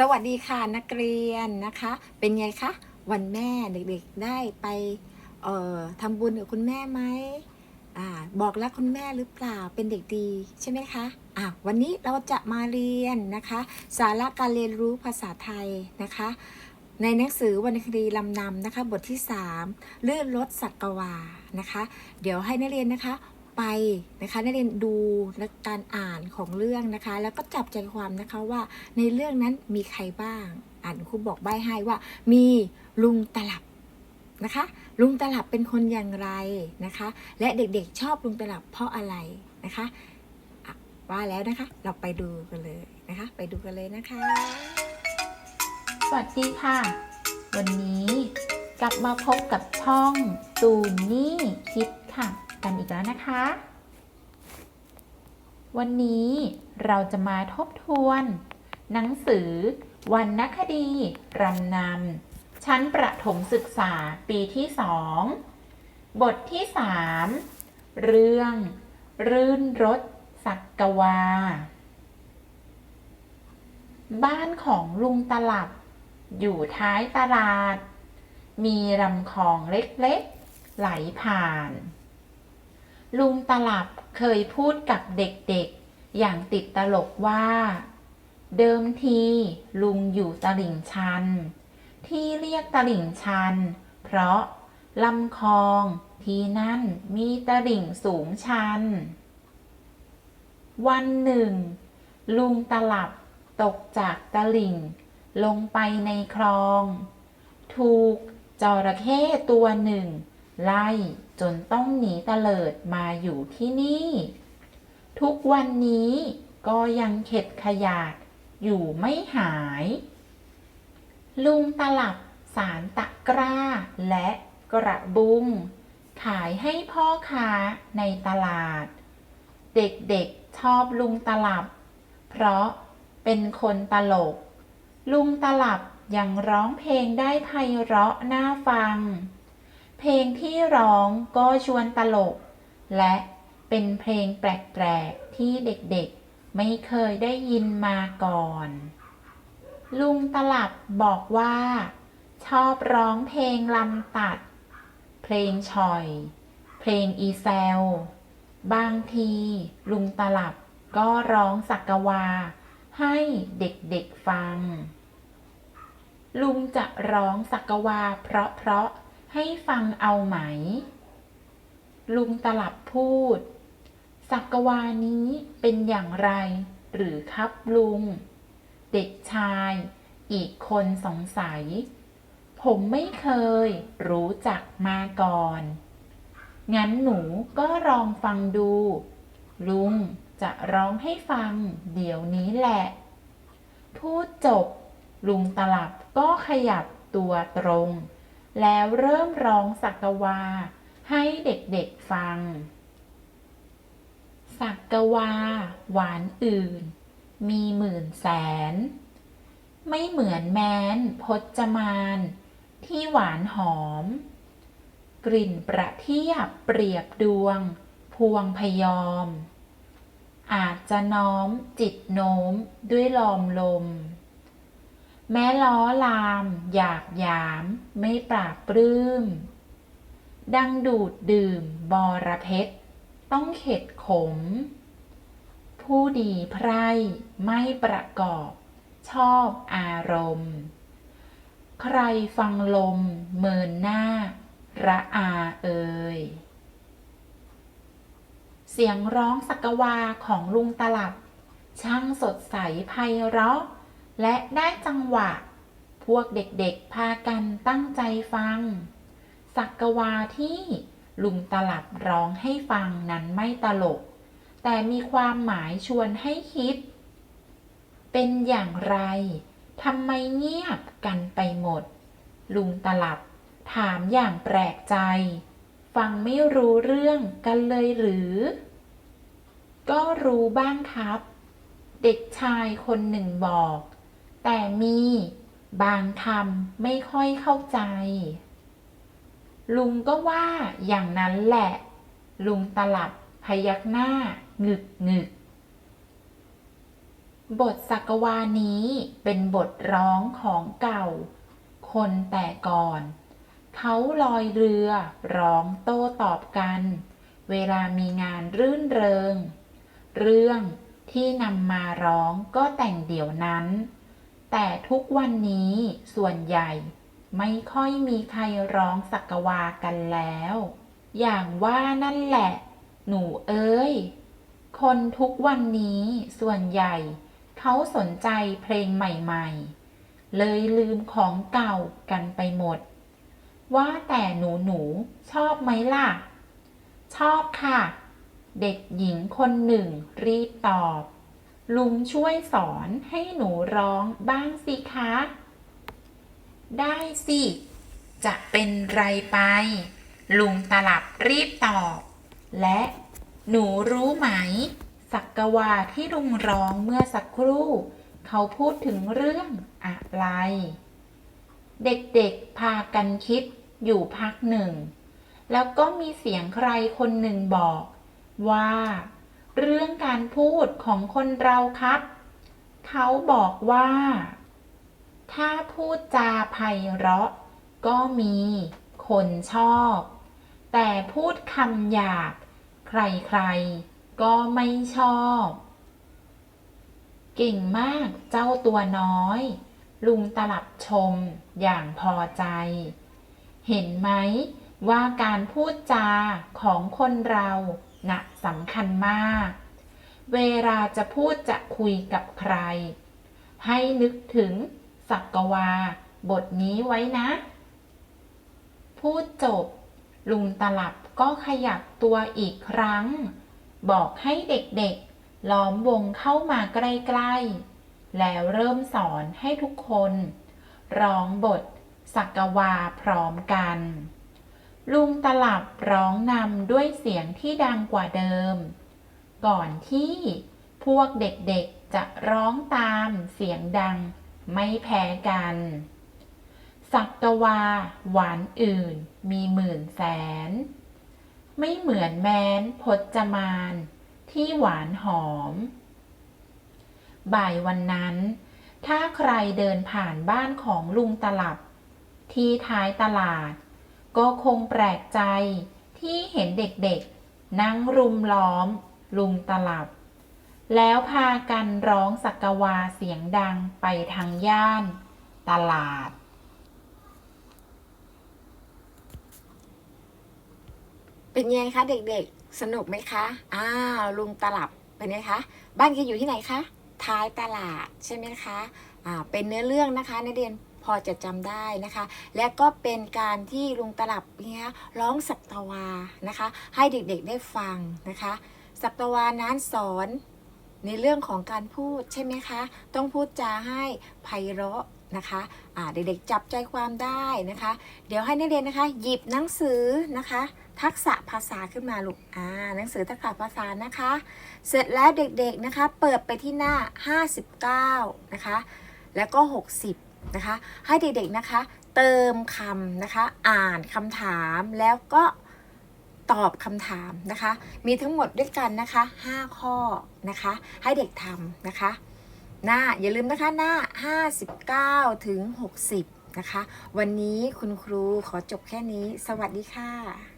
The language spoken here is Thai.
สวัสดีค่ะนักเรียนนะคะ เป็นไงคะวันแม่เด็กๆได้ไปเอ่อทำบุญกับคุณแม่ไหมอ่าบอกรักคุณแม่หรือเปล่าเป็นเด็กดีใช่ไหมคะอะวันนี้เราจะมาเรียนนะคะ สาระการเรียนรู้ภาษาไทยนะคะ ในหนังสือวรรณคดีลำนำนะคะ บทที่ 3 เลื่อนรถสักกวานะคะ เดี๋ยวให้นักเรียนนะคะ ไปนะคะนักเรียนดูและการอ่านของเรื่องนะคะ แล้วก็จับใจความนะคะว่าในเรื่องนั้นมีใครบ้าง อ่านครูบอกใบให้ว่า มีลุงตลับนะคะ ลุงตลับเป็นคนอย่างไรนะคะ และเด็กๆชอบลุงตลับเพราะอะไรนะคะะว่าแล้วนะคะ เราไปดูกันเลยนะคะ ไปดูกันเลยนะคะ สวัสดีค่ะ วันนี้กลับมาพบกับช่องตูนนี่คิดค่ะ กันอีกแล้วนะคะ วันนี้เราจะมาทบทวน หนังสือวรรณคดี รำนำ ชั้นประถมศึกษาปีที่สองบทที่สามเรื่อง รื่นรถสักกวา บ้านของลุงตลับ อยู่ท้ายตลาด มีลำคลองเล็กๆ ไหลผ่าน ลุงตลับเคยพูดกับเด็กๆ อย่างติดตลกว่า เดิมทีลุงอยู่ตลิ่งชัน ที่เรียกตลิ่งชัน เพราะลำคลองที่นั่นมีตลิ่งสูงชัน วันหนึ่ง ลุงตลับตกจากตลิ่ง ลงไปในคลอง ถูกจระเข้ตัวหนึ่ง ไล่ จนต้องหนีตะเลิดมาอยู่ที่นี่ ทุกวันนี้ก็ยังเข็ดขยาดอยู่ไม่หาย ลุงตลับสารตะกร้าและกระบุง ขายให้พ่อค้าในตลาด เด็กๆชอบลุงตลับ เพราะเป็นคนตลก ลุงตลับยังร้องเพลงได้ไพเราะน่าฟัง เพลงที่ร้องก็ชวนตลก และเป็นเพลงแปลกๆที่เด็กๆไม่เคยได้ยินมาก่อน ลุงตลับบอกว่า ชอบร้องเพลงลำตัด เพลงชอย เพลงอีแซล บางทีลุงตลับก็ร้องสักกวา ให้เด็กๆฟัง ลุงจะร้องสักกวาเพราะๆ ให้ฟังเอาไหม ลุงตลับพูด สักกวานี้เป็นอย่างไร หรือครับลุง เด็กชายอีกคนสงสัย ผมไม่เคยรู้จักมาก่อน งั้นหนูก็ลองฟังดู ลุงจะร้องให้ฟังเดี๋ยวนี้แหละ พูดจบ ลุงตลับก็ขยับตัวตรง แล้วเริ่มร้องสักกวา ให้เด็กๆฟัง สักกวา หวานอื่น มีหมื่นแสน ไม่เหมือนแม้นพจมาน ที่หวานหอม กลิ่นประเทียบเปรียบดวง พวงพยอม อาจจะน้อมจิตโน้มด้วยลมลม แม้ล้อลาม อยากหยาม ไม่ปราบปลื้ม ดังดูดดื่มบอระเพ็ดต้องเข็ดขม ผู้ดีไพร่ไม่ประกอบ ชอบอารมณ์ ใครฟังลมเมินหน้า ระอาเอ่ยเสียงร้องสักกวาของลุงตลับ ช่างสดใสไพเราะ และได้จังหวะ พวกเด็กๆ พากันตั้งใจฟัง สักกวาที่ลุงตลับร้องให้ฟังนั้นไม่ตลก แต่มีความหมายชวนให้คิด เป็นอย่างไรทำไมเงียบกันไปหมด ลุงตลับถามอย่างแปลกใจ ฟังไม่รู้เรื่องกันเลยหรือ ก็รู้บ้างครับ เด็กชายคนหนึ่งบอก แต่มีบางคำไม่ค่อยเข้าใจ ลุงก็ว่าอย่างนั้นแหละ ลุงตลับพยักหน้างึกงึกบทสักวานี้เป็นบทร้องของเก่า คนแต่ก่อน เขาลอยเรือร้องโต้ตอบกัน เวลามีงานรื่นเริง เรื่องที่นำมาร้องก็แต่งเดี๋ยวนั้น แต่ทุกวันนี้ส่วนใหญ่ไม่ค่อยมีใครร้องสักวากันแล้ว อย่างว่านั่นแหละ หนูเอ้ย คนทุกวันนี้ส่วนใหญ่เขาสนใจเพลงใหม่ๆ เลยลืมของเก่ากันไปหมด ว่าแต่หนูหนูๆชอบไหมล่ะ ชอบค่ะ เด็กหญิงคนหนึ่งรีบตอบ ลุงช่วยสอนให้หนูร้องบ้างสิคะ ได้สิ จะเป็นไรไป ลุงตลับรีบตอบ และหนูรู้ไหม สักกวาที่ลุงร้องเมื่อสักครู่ เขาพูดถึงเรื่องอะไร เด็กๆพากันคิดอยู่พักหนึ่ง แล้วก็มีเสียงใครคนหนึ่งบอกว่า เรื่องการพูดของคนเราครับ เขาบอกว่า ถ้าพูดจาไพเราะ ก็มีคนชอบ แต่พูดคำหยาบ ใครๆ ก็ไม่ชอบ เก่งมากเจ้าตัวน้อย ลุงตลับชมอย่างพอใจ เห็นไหมว่าการพูดจาของคนเรา น่ะสำคัญมาก เวลาจะพูดจะคุยกับใคร ให้นึกถึงสักกวา บทนี้ไว้นะ พูดจบ ลุงตลับก็ขยับตัวอีกครั้ง บอกให้เด็กๆ ล้อมวงเข้ามาใกล้ๆ แล้วเริ่มสอนให้ทุกคน ร้องบทสักกวาพร้อมกัน ลุงตลับร้องนำด้วยเสียงที่ดังกว่าเดิม ก่อนที่พวกเด็กๆจะร้องตามเสียงดังไม่แพ้กัน สักกวาหวานอื่นมีหมื่นแสน ไม่เหมือนแม้นพจมานที่หวานหอม บ่ายวันนั้น ถ้าใครเดินผ่านบ้านของลุงตลับ ที่ท้ายตลาด ก็คงแปลกใจที่เห็นเด็กๆ นั่งรุมล้อม ลุงตลับ แล้วพากันร้องสักกวาเสียงดังไปทางย่าน ตลาด เป็นไงคะเด็กๆ สนุกไหมคะ อ้าวลุงตลับเป็นไงคะ บ้านแกอยู่ที่ไหนคะ ท้ายตลาดใช่ไหมคะ อ่า เป็นเนื้อเรื่องนะคะนักเรียน พอจะจำได้นะคะ และก็เป็นการที่ลุงตลับเนี่ยร้องสัตวานะคะ ให้เด็กๆได้ฟังนะคะสัตวานั้นสอนในเรื่องของการพูดใช่ไหมคะ ต้องพูดจาให้ไพเราะนะคะอ่าเด็กๆจับใจความได้นะคะ เดี๋ยวให้นักเรียนนะคะ หยิบหนังสือนะคะ ทักษะภาษาขึ้นมาลูกอ่าหนังสือทักษะภาษานะคะ เสร็จแล้วเด็กๆนะคะ เปิดไปที่หน้า 59 นะคะ แล้วก็ 60 นะคะ ให้เด็กๆนะคะ เติมคำนะคะ อ่านคำถามแล้วก็ตอบคำถามนะคะ มีทั้งหมดด้วยกันนะคะ 5 ข้อนะคะ ให้เด็กทำนะคะ หน้าอย่าลืมนะคะหน้า 59 ถึง 60 นะคะ วันนี้คุณครูขอจบแค่นี้ สวัสดีค่ะ